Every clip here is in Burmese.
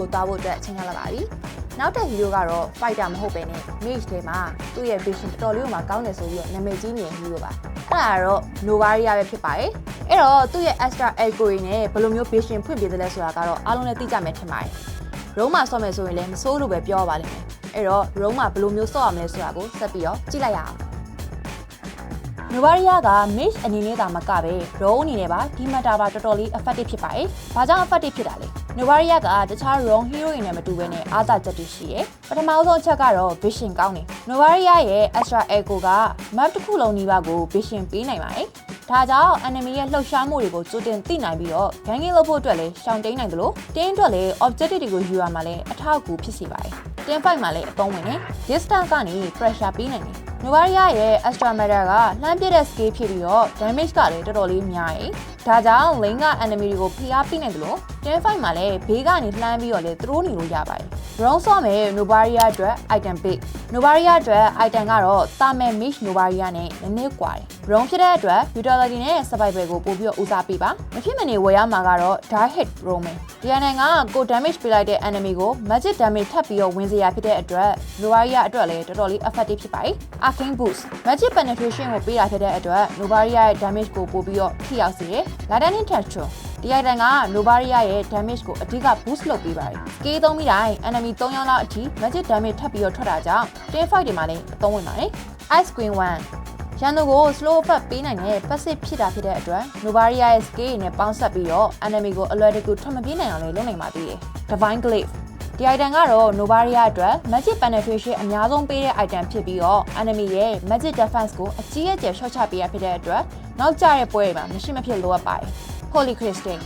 ကိုသွားဖို့အတွက်အချိန်ရလာပါပြီနောက်တဲ့ hero ကတော့ fighter မဟုတ်ပဲနဲ့ mage ထဲမှာသူ့ရဲ့ vision တော်တော်လေးကိုမှကောင်းတယ်ဆိုပြီးတော့နာမည်ကြီးနေတဲ့ hero ပါအဲ့ဒါကတော့ Novaria ပဲဖြစ်ပါတယ်အဲ့တော့သူ့ရဲ့ extra algorithm နဲ့ဘယ်လိုမျိုး vision ဖွင့်ပြသလဲဆိုတာကတော့အားလုံးလည်းသိကြမယ်ထင်ပါတယ် Rome မှာဆော့မယ်ဆိုရင်လည်းမစိုးလို့ပဲပြောပါလိမ့်မယ်အဲ့တော့ Rome မှာဘယ်လိုမျိုးဆော့ရမလဲဆိုတာကိုဆက်ပြီးတော့ကြည့်လိုက်ရအောင် Novaria က Mage အနေနဲ့သာမကပဲ Row အနေနဲ့ပါဒီ matter ပါတော်တော်လေး effective ဖြစ်ပါတယ်။ဘာကြောင့် effective ဖြစ်တာလဲ။ Novaria ကတခြား Row hero တွေနဲ့မတူဘဲနဲ့အားသာချက်တွေရှိရယ်။ပထမဆုံးအချက်ကတော့ vision ကောင်းတယ်။ Novaria ရဲ့ extra echo က map တစ်ခုလုံးနီးပါးကို vision ပေးနိုင်ပါတယ်။ဒါကြောင့် enemy ရဲ့လှုပ်ရှားမှုတွေကိုကြိုတင်သိနိုင်ပြီးတော့ ganging လုပ်ဖို့အတွက်လည်းရှောင်တိန်နိုင်သလိုတင်းအတွက်လည်း objective တွေကိုယူရမှာလည်းအထောက်အကူဖြစ်စေပါတယ်။တင်း fight မှာလည်းအသုံးဝင်တယ်။ distance ကနေ pressure ပေးနိုင်တယ်။ Novaria ရဲ့ extra matter ကလှမ်းပြတဲ့ scale ဖြစ်ပြီးတော့ damage ကလည်းတော်တော်လေးများတယ်။ဒါကြောင့် lane က enemy တွေကိုဖိအားပေးနိုင်တယ်လို့တင်း fight မှာလည်းဘေးကနေလှမ်းပြီးတော့လည်းသရိုးနေလို့ရပါတယ်။ bronze ဆော့မယ် Novaria အတွက် item pick Novaria အတွက် item ကတော့တာမယ် Mage Novaria နဲ့နည်းနည်းကွာတယ်။ bronze ဖြစ်တဲ့အတွက် utility နဲ့ survival ကိုပို့ပြီးတော့ဦးစားပေးပါ။မဖြစ်မနေဝယ်ရမှာကတော့ dark hit roaming ဒီအနေကကို damage ပေးလိုက်တဲ့ enemy ကို magic damage ထပ်ပြီးတော့ဝင်စေရဖြစ်တဲ့အတွက် Novaria အတွက်လည်းတော်တော်လေး effective ဖြစ်ပါတယ်။ arcane boost magic penetration ကိုပေးတာဖြစ်တဲ့အတွက် Novaria ရဲ့ damage ကိုပို့ပြီးတော့ထိရောက်စေတယ်။ lightning texture ဒီ item က Novaria ရဲ့ damage ကိုအဓိက boost လုပ်ပေးပါတယ်။ scale သုံးပြီးတိုင်း enemy 3ယောက်လောက်အထိ magic damage ထပ်ပြီးတော့ထွက်တာကြောင့် team fight တွေမှာလည်းအသုံးဝင်ပါတယ်။ ice queen 1ရန်သူကို slow effect ပေးနိုင်တဲ့ passive ဖြစ်တာဖြစ်တဲ့အတွက် Novaria ရဲ့ scale နဲ့ပေါင်းစပ်ပြီးတော့ enemy ကိုအလွယ်တကူထွက်မပြေးနိုင်အောင်လည်းလုပ်နိုင်ပါသေးတယ်။ Divine Glaive ဒီ item ကတော့ Novaria အတွက် magic penetration အများဆုံးပေးတဲ့ item ဖြစ်ပြီးတော့ enemy ရဲ့ magic defense ကိုအကြီးအကျယ် short ချပေးရဖြစ်တဲ့အတွက်နောက်ကျတဲ့ပွဲတွေမှာမရှိမဖြစ်လိုအပ်ပါတယ်။ Holy Crystal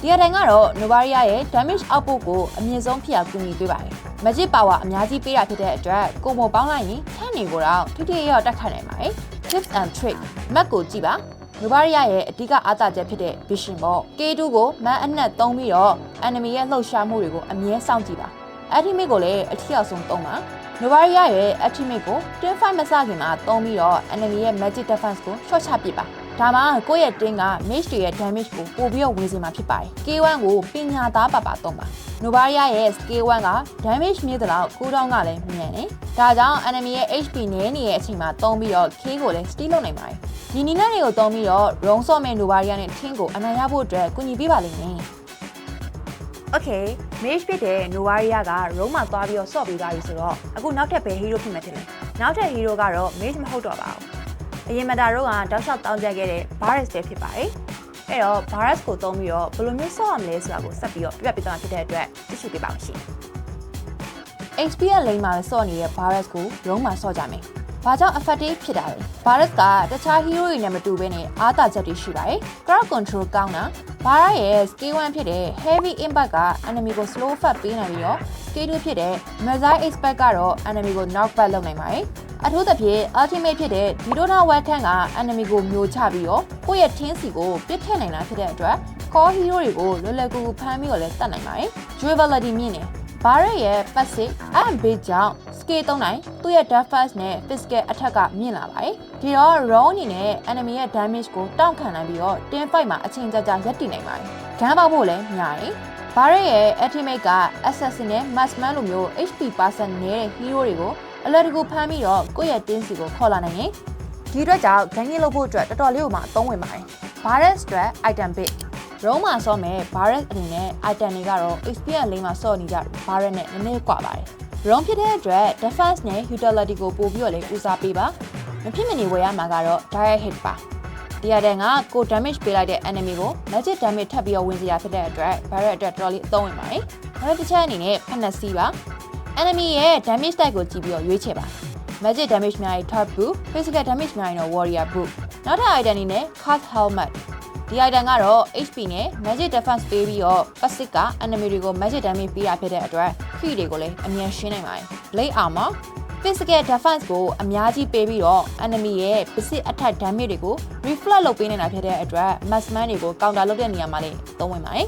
ဒီအတိုင်းကတော့ Novaria ရဲ့ damage output ကိုအမြင့်ဆုံးဖြစ်အောင်ကူညီပေးပါတယ်။ magic power အများကြီးပေးတာဖြစ်တဲ့အတွက်ကိုမိုပေါင်းလိုက်ရင်ထန်းနေကိုတော့ထိထိရောက်တက်ခတ်နိုင်ပါတယ်။ tips and trick map ကိုကြည့်ပါ Novaria ရဲ့အဓိကအားသာချက်ဖြစ်တဲ့ vision ပေါ့ K2 ကို man အနှက်သုံးပြီးတော့ enemy ရဲ့လှုပ်ရှားမှုတွေကိုအမြဲစောင့်ကြည့်ပါ ultimate ကိုလည်းအထီးအောင်ဆုံးသုံးပါ Novaria ရဲ့ ultimate ကို team fight မစခင်မှာသုံးပြီးတော့ enemy ရဲ့ magic defense ကို short ချပစ်ပါ ဒါမှကိုယ့်ရဲ့ team က mage တွေရဲ့ damage ကိုပို့ပြီးတော့ဝင်စေမှာဖြစ်ပါတယ် K1 ကိုပညာသားပါပါသုံးပါ Novaria ရဲ့ scale 1က damage မြင့်တဲ့လောက်ကိုတောင်းကလည်းမြန်တယ်ဒါကြောင့် enemy ရဲ့ HP နည်းနေတဲ့အချိန်မှာသုံးပြီးတော့ K ကိုလည်း steal လုပ်နိုင်ပါတယ်ဒီနီလန်တွေကိုသုံးပြီးတော့ roam ဆော့မဲ့ Novaria နဲ့ Team ကိုအနိုင်ရဖို့အတွက်ကူညီပေးပါလိမ့်မယ် Okay mage ဖြစ်တဲ့ Novaria က roam မှာသွားပြီးတော့ဆော့ပေးသွားပြီဆိုတော့အခုနောက်ထပ်ဘယ် hero ဖြစ်မှထင်လဲနောက်ထပ် hero ကတော့ mage မဟုတ်တော့ပါဘူး အရင်မတာတော့ကတောက်လျှောက်တောင်းကြခဲ့တဲ့ Varus ပဲဖြစ်ပါတယ်အဲ့တော့ Varus ကိုသုံးပြီးတော့ဘယ်လိုမျိုးဆော့ရမလဲဆိုတာကိုဆက်ပြီးတော့ပြပြပေးသွားမှာဖြစ်တဲ့အတွက်သိရှိပေးပါဦးရှင် HP ရဲ့ lane မှာဆော့နေတဲ့ Varus ကို roam မှာဆော့ကြမယ်။ဘာကြောင့် effective ဖြစ်တာလဲ။ Varus ကတခြား hero တွေနဲ့မတူဘဲနဲ့အားသာချက်တွေရှိပါတယ်။ crowd control ကောင်းတာ။ Varus ရဲ့ skill 1ဖြစ်တဲ့ heavy impact က enemy ကို slow effect ပေးနိုင်ပြီးတော့ skill 2ဖြစ်တဲ့ missile expect ကတော့ enemy ကို knock back လုပ်နိုင်ပါတယ်။ အထူးသဖြင့် ultimate ဖြစ်တဲ့ Didona Weapon က enemy ကိုမျိုးချပြီးတော့ကိုယ့်ရဲ့ team စီကိုပစ်ထည့်နိုင်တာဖြစ်တဲ့အတွက် core hero တွေကိုလွယ်လွယ်ကူကူဖမ်းပြီးတော့လည်းတတ်နိုင်ပါတယ်။ durability မြင့်တယ်။ဘာရက်ရဲ့ passive and base ကြောင့် scale သုံးနိုင်သူ့ရဲ့ defense နဲ့ physical attack ကမြင့်လာပါတယ်။ဒီတော့ raw အနေနဲ့ enemy ရဲ့ damage ကိုတောင့်ခံနိုင်ပြီးတော့ team fight မှာအချိန်ကြာကြာရပ်တည်နိုင်ပါတယ်။ဂမ်းပေါက်ဖို့လည်းများတယ်။ဘာရက်ရဲ့ ultimate က assassin နဲ့ massman လိုမျိုး HP person နဲ့ hero တွေကို အလွယ်တကူဖမ်းပြီးတော့ကိုယ့်ရဲ့ team စီကိုခေါ်လာနိုင်တယ်။ဒီအတွက်ကြောင့် ganging လုပ်ဖို့အတွက်တော်တော်လေးကိုမှအသုံးဝင်ပါတယ်။ Virus အတွက် item pick ရုံးမှာဆော့မဲ့ virus အနေနဲ့ item တွေကတော့ experience လေးမှာဆော့နေကြ virus နဲ့နည်းနည်းကွာပါတယ်။ရုံးဖြစ်တဲ့အတွက် defense နဲ့ utility ကိုပို့ပြီးတော့လည်းဦးစားပေးပါ။မဖြစ်မနေဝယ်ရမှာကတော့ direct hit ပါ။ဒီရတဲ့ကကို damage ပေးလိုက်တဲ့ enemy ကို magic damage ထပ်ပြီးတော့ဝင်စီရဖြစ်တဲ့အတွက် virus အတွက်တော်တော်လေးအသုံးဝင်ပါတယ်။နောက်တစ်ချက်အနေနဲ့ဖက်နက်စီပါ။ enemy ရဲ့ damage type ကိုကြည့်ပြီးတော့ရွေးချယ်ပါ။ magic damage များရင် top boot physical damage များရင်တော့ warrior boot နောက်ထပ် item အနေနဲ့ cast helmet ဒီ item ကတော့ HP နဲ့ magic defense ပေးပြီးတော့ passive က enemy တွေကို magic damage ပေးရဖြစ်တဲ့အတွက် crit တွေကိုလည်းအမြန်ရှင်းနိုင်ပါတယ် blade armor physical defense ကိုအများကြီးပေးပြီးတော့ enemy ရဲ့ basic attack damage တွေကို reflect လုပ်ပေးနေတာဖြစ်တဲ့အတွက် massman တွေကို counter လုပ်တဲ့နေရာမှာလည်းသုံးဝင်ပါတယ်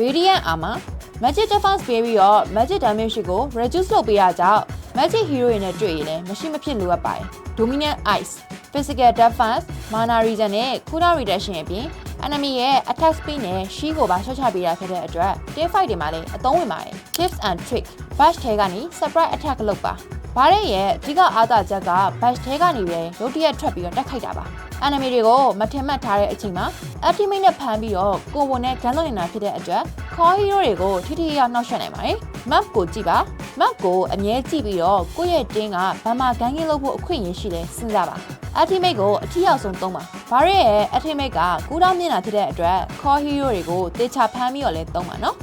radiant armor magic defense ပေးပြီးတော့ magic damage ကို reduce လုပ်ပေးရကြောင်း magic hero တွေနဲ့တွေ့ရင်လည်းမရှိမဖြစ်လိုအပ်ပါတယ် dominant ice physical defense mana regen နဲ့ cooldown reduction အပြင် enemy ရဲ့ attack speed နဲ့ shield ကိုပါရှော့ချပေးတာဖြစ်တဲ့အတွက် team fight တွေမှာလည်းအသုံးဝင်ပါတယ် tips and trick bash ထဲကနေ surprise attack လုပ်ပါဘားရဲရဲ့အဓိကအားသာချက်က bash ထဲကနေပဲရုတ်တရက်ထွက်ပြီးတော့တက်ခိုက်တာပါ enemy တွေကိုမထင်မှတ်ထားတဲ့အချိန်မှာ ultimate နဲ့ဖမ်းပြီးတော့ကိုဝန်နဲ့ဂန်လွန်နေတာဖြစ်တဲ့အတွက် core hero တွေကိုထိထိရောက်နှောက်ယှက်နိုင်ပါတယ် map ကိုကြည့်ပါ map ကိုအမြဲကြည့်ပြီးတော့ကိုယ့်ရဲ့တင်းကဘာမှဂန်းကင်းလုပ်ဖို့အခွင့်အရေးရှိလဲစဉ်းစားပါ ultimate ကိုအထီးရောက်ဆုံးသုံးပါဘာရဲရဲ့ ultimate ကကူတောင်းမြင်တာဖြစ်တဲ့အတွက် core hero တွေကိုတေချာဖမ်းပြီးတော့လဲသုံးပါနော်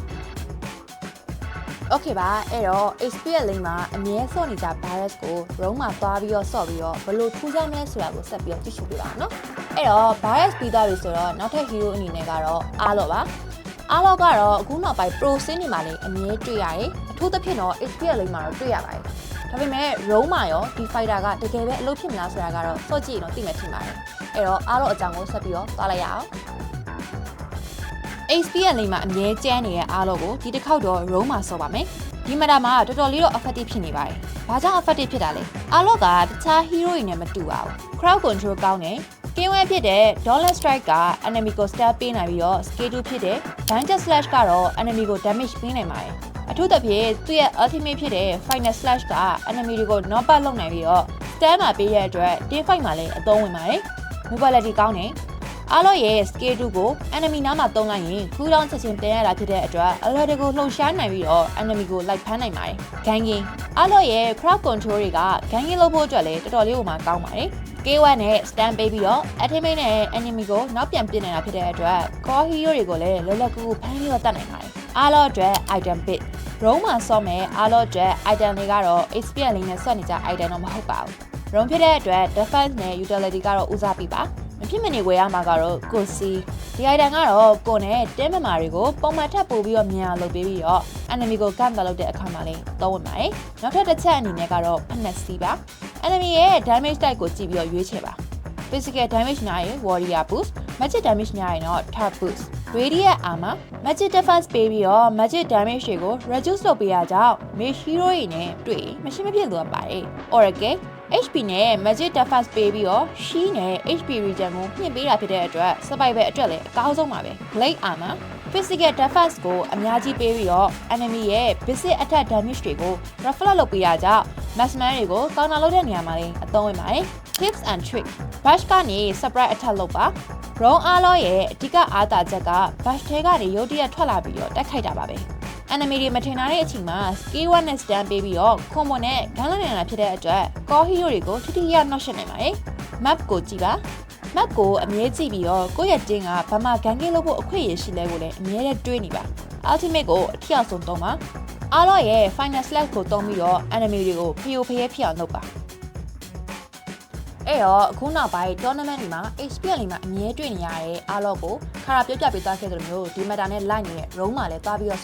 Okay ပါအဲ့တော့ experience လိမ့်မှာအမြဲစော့နေကြ virus ကို room မှာသွားပြီးတော့စော့ပြီးတော့ဘယ်လိုထူးခြားမလဲဆိုတာကိုဆက်ပြီးတော့ကြည့်ရှုပေးပါနော်အဲ့တော့ virus ပြီးသွားပြီဆိုတော့နောက်ထပ် hero အနေနဲ့ကတော့အားလော့ပါ အားလော့ကတော့အခုနောက်ပိုင်း pro စင်းနေမှာလည်းအမြဲတွေ့ရတယ်အထူးသဖြင့်တော့ experience လိမ့်မှာတော့တွေ့ရပါတယ်ဒါပေမဲ့ room မှာရောဒီ fighter ကတကယ်ပဲအလုပ်ဖြစ်မလားဆိုတာကတော့စော့ကြည့်ရင်တော့သိမှထင်ပါတယ်အဲ့တော့အားလော့အကြောင်းကိုဆက်ပြီးတော့သွားလိုက်ရအောင် HPL လိမ့်မှာအမြဲကျန်းနေတဲ့အားလုံးကိုဒီတစ်ခေါက်တော့ roam မှာဆော့ပါမယ်။ဒီမတာမှာတော်တော်လေးတော့ effective ဖြစ်နေပါတယ်။ဘာကြောင့် effective ဖြစ်တာလဲ။အားလုံးကတခြား hero တွေနဲ့မတူပါဘူး။ crowd control ကောင်းတယ်။ ကင်းဝဲဖြစ်တဲ့ Dollar Strike က enemy ကို stab ပေးနိုင်ပြီးတော့ scale 2ဖြစ်တဲ့ Danger Slash ကတော့ enemy ကို damage ပေးနိုင်ပါတယ်။အထူးသဖြင့်သူ့ရဲ့ ultimate ဖြစ်တဲ့ Final Slash က enemy တွေကို knock back လုပ်နိုင်ပြီးတော့ stand မှာပေးရတဲ့အတွက် team fight မှာလည်းအသုံးဝင်ပါတယ်။ mobility ကောင်းတယ်။အားလုံးရဲ့ scale 2ကို enemy နားမှာတုံးလိုက်ရင်ကူးတောင်းချက်ချင်းတင်ရတာဖြစ်တဲ့အတွက် alert တွေကိုလှုပ်ရှားနိုင်ပြီးတော့ enemy ကိုလိုက်ဖမ်းနိုင်ပါတယ်။ ganging အားလုံးရဲ့ crowd control တွေက ganging လုပ်ဖို့အတွက်လည်းတော်တော်လေးကိုမှကောင်းပါတယ်။ K1 နဲ့ stand ပေးပြီးတော့ ultimate နဲ့ enemy ကိုနောက်ပြန်ပြင်နေတာဖြစ်တဲ့အတွက် core hero တွေကိုလည်းလောလောကူကူဖမ်းပြီးတော့တတ်နိုင်ပါတယ်။အားလုံးအတွက် item pick ရုံးမှာစော့မယ်အားလုံးအတွက် item တွေကတော့ experience လေးနဲ့စော့နေကြ item တော့မဟုတ်ပါဘူး။ရုံးဖြစ်တဲ့အတွက် defense နဲ့ utility ကတော့ဦးစားပေးပါ။မဖြစ်မနေဝယ်ရမှာကတော့ကိုစီဒီ item ကတော့ကိုနဲ့တင်းမမာတွေကိုပုံမှန်ထပ်ပို့ပြီးတော့မြန်အောင်လုပ်ပေးပြီးတော့ enemy ကိုကန့်တက်လုပ်တဲ့အခါမှာလည်းသုံးဝင်ပါတယ်။နောက်ထပ်တစ်ချက်အနေနဲ့ကတော့ဖက်နက်စီပါ။ enemy ရဲ့ damage type ကိုကြည့်ပြီးတော့ရွေးချယ်ပါ။ physical damage များရင် warrior boost magic damage များရင်တော့ third boost radiant armor magic defense ပေးပြီးတော့ magic damage တွေကို reduce လုပ်ပေးရကြောင်း mage hero တွေနဲ့တွေ့ရင်မရှိမဖြစ်လိုအပ်ပါတယ် oracle HP နဲ့ Magic Defense ပေးပြီးတော့ She နဲ့ HP Regen ကိုမြင့်ပေးတာဖြစ်တဲ့အတွက် Survival အတွက်လည်းအကောင်းဆုံးပါပဲ Blade Armor Physical Defense ကိုအများကြီးပေးပြီးတော့ enemy ရဲ့ basic attack damage တွေကို reflect လုပ်ပေးရကြောင်း Maxman တွေကို counter လုပ်တဲ့နေရာမှာလည်းအသုံးဝင်ပါတယ် Tips and Trick Bash ကနေ surprise attack လုပ်ပါ Round အားလုံးရဲ့အဓိကအားသာချက်က Bash ထဲကနေရုတ်တရက်ထွက်လာပြီးတော့တက်ခိုက်တာပါပဲ enemy တွေမထင်ထားတဲ့အချိန်မှာ skill 1နဲ့ stand ပေးပြီးတော့ combo နဲ့ gun လုပ်နေတာဖြစ်တဲ့အတွက် core hero တွေကိုထိထိရောက်နှောက်ယှက်နိုင်ပါတယ် map ကိုကြည့်ပါ map ကိုအမြဲကြည့်ပြီးတော့ကိုယ့်ရဲ့တင်းကဘာမှ gun ကင်းလုပ်ဖို့အခွင့်အရေးရှိလဲကိုလည်းအမြဲတမ်းတွေးနေပါ ultimate ကိုအထီအောင်ဆုံးသုံးပါအားလုံးရဲ့ final slash ကိုသုံးပြီးတော့ enemy တွေကိုဖျို့ဖျဲဖြစ်အောင်လုပ်ပါအဲ့တော့အခုနောက်ပိုင်း tournament တွေမှာ experience တွေမှာအမြဲတွေ့နေရတဲ့အားလုံးကိုခါရပြပြပေးသွားခဲ့သလိုမျိုးဒီ meta နဲ့ line နေတဲ့ roam မှာလည်းသွားပြီးတော့